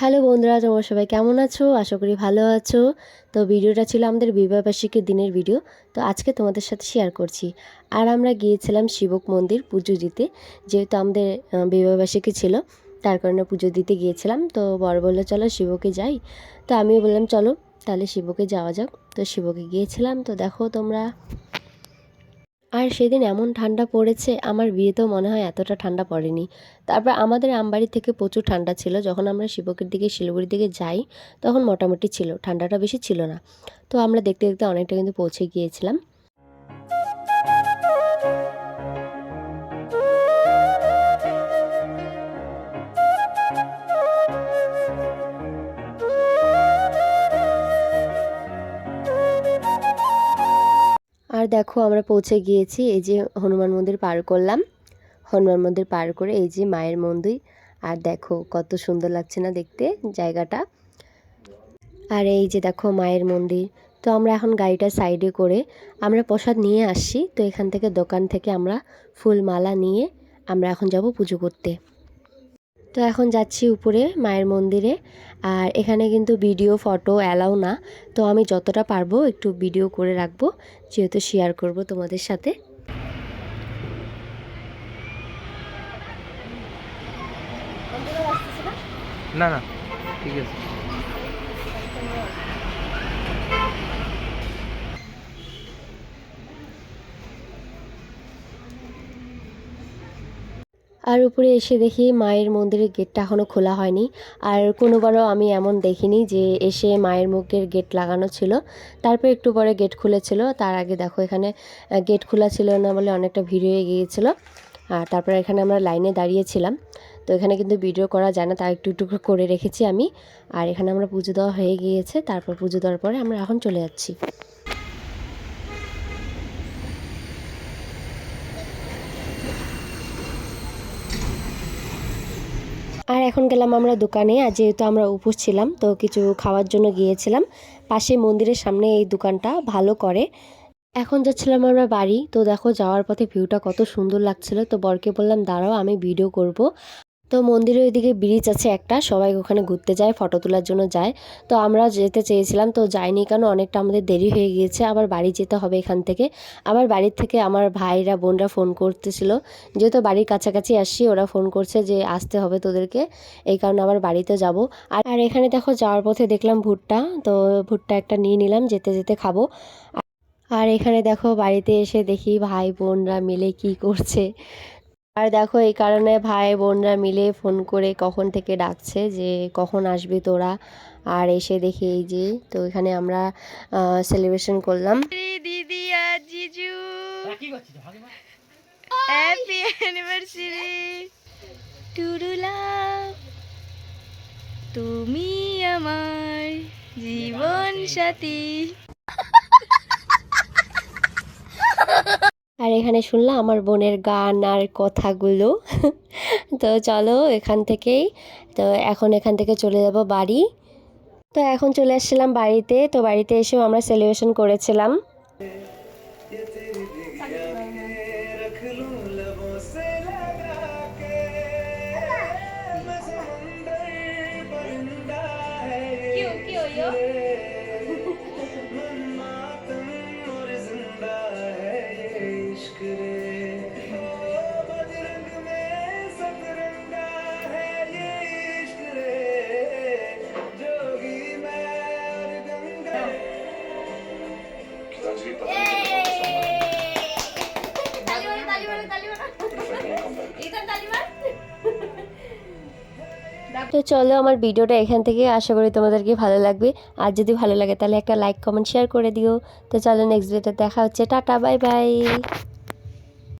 Hello বন্ধুরা, তোমরা সবাই কেমন আছো? আশা করি ভালো আছো। তো ভিডিওটা ছিল আমাদের বিবাহবার্ষিকীর দিনের ভিডিও। তো আজকে তোমাদের সাথে শেয়ার করছি। আর আমরা গিয়েছিলাম শিবক মন্দির পুজো দিতে, যেহেতু আমাদের বিবাহবার্ষিকী ছিল, তার কারণে পুজো দিতে গিয়েছিলাম। তো বর বলল, চলো শিবকে যাই। তো আমিও বললাম, চলো, তাহলে শিবকে যাওয়া যাক। তো শিবকে গিয়েছিলাম। তো দেখো তোমরা। আর সেদিন এমন ঠান্ডা পড়েছে, আমার বিয়েতেও মনে হয় এতটা ঠান্ডা পড়েনি। তারপর আমাদের আমবাড়ি থেকে প্রচুর ঠান্ডা ছিল, যখন আমরা শিবকের দিকে, শিলিগুড়ির দিকে যাই, তখন মোটামুটি ছিল, ঠান্ডাটা বেশি ছিল না। তো আমরা দেখতে দেখতে অনেকটা কিন্তু পৌঁছে গিয়েছিলাম। আর দেখো আমরা পৌঁছে গিয়েছি, এই যে হনুমান মন্দির পার করলাম। হনুমান মন্দির পার করে এই যে মায়ের মন্দির। আর দেখো কত সুন্দর লাগছে না দেখতে জায়গাটা। আর এই যে দেখো মায়ের মন্দির। তো আমরা এখন গাড়িটা সাইডে করে আমরা প্রসাদ নিয়ে আসছি। তো এখান থেকে দোকান থেকে আমরা ফুল মালা নিয়ে আমরা এখন যাব পুজো করতে। তো এখন যাচ্ছি উপরে, মায়ের মন্দিরে। আর এখানে কিন্তু ভিডিও ফটো অ্যালাউ না। তো আমি যতটা পারব একটু ভিডিও করে রাখব, যেহেতু শেয়ার করব তোমাদের সাথে। না না, ঠিক আছে। আর উপরে এসে দেখি মায়ের মন্দিরের গেটটা এখনও খোলা হয়নি। আর কোনোবারও আমি এমন দেখিনি যে এসে মায়ের মুখের গেট লাগানো ছিল। তারপর একটু পরে গেট খুলেছিল। তার আগে দেখো এখানে গেট খোলা ছিল না বলে অনেকটা ভিড় হয়ে গিয়েছিল। আর তারপরে এখানে আমরা লাইনে দাঁড়িয়েছিলাম। তো এখানে কিন্তু ভিডিও করা যায় না তা একটু একটু করে রেখেছি আমি। আর এখানে আমরা পুজো দেওয়া হয়ে গিয়েছে। তারপর পুজো দেওয়ার পরে আমরা এখন চলে যাচ্ছি। আর এখন গেলাম আমরা দোকানে, আর যেহেতু আমরা উপোস ছিলাম, তো কিছু খাওয়ার জন্য গিয়েছিলাম। পাশে মন্দিরের সামনে এই দোকানটা ভালো করে। এখন যাচ্ছিলাম আমরা বাড়ি, তো দেখো যাওয়ার পথে ভিউটা কত সুন্দর লাগছিল। তো বরকে বললাম, দাঁড়াও, আমি ভিডিও করব। তো মন্দিরের ওইদিকে ব্রিজ আছে একটা, সবাই ওখানে ঘুরতে যায় ফটো তোলার জন্য যায়। তো আমরা যেতে চেয়েছিলাম, তো যাইনি কেন, অনেকটা আমাদের দেরি হয়ে গিয়েছে, আবার বাড়ি যেতে হবে এখান থেকে। আবার বাড়ির থেকে আমার ভাইরা, বোনরা ফোন করতেছিল, যেহেতু বাড়ির কাছাকাছি আসছি, ওরা ফোন করছে যে আসতে হবে তোদেরকে, এই কারণে আবার বাড়িতে যাব। আর আর এখানে দেখো যাওয়ার পথে দেখলাম ভুট্টা, তো ভুট্টা একটা নিয়ে নিলাম, যেতে যেতে খাব। আর এখানে দেখো বাড়িতে এসে দেখি ভাই বোনরা মিলে কি করছে। আর দেখো এই কারণে ভাই বোনরা মিলে ফোন করে কখন থেকে ডাকছে যে কখন আসবি তোরা? আর এসে দেখি এই যে তো এখানে আমরা সেলিব্রেশন করলাম। দিদি আর জিজু। হ্যাপি অ্যানিভার্সারি টুরুলা তুমি আমার জীবন সাথী আর এখানে শুনলাম আমার বোনের গান আর কথাগুলো। তো চলো এখান থেকেই। তো এখন এখান থেকে চলে যাব বাড়ি। তো এখন চলে আসছিলাম বাড়িতে। তো বাড়িতে এসেও আমরা সেলিব্রেশন করেছিলাম। তো চলো আমার ভিডিওটা এখান থেকে আশা করি তোমাদেরকে ভালো লাগবে। আর যদি ভালো লাগে তাহলে একটা লাইক কমেন্ট শেয়ার করে দিও। তো চলো নেক্সট ভিডিওতে দেখা হচ্ছে। Tata bye bye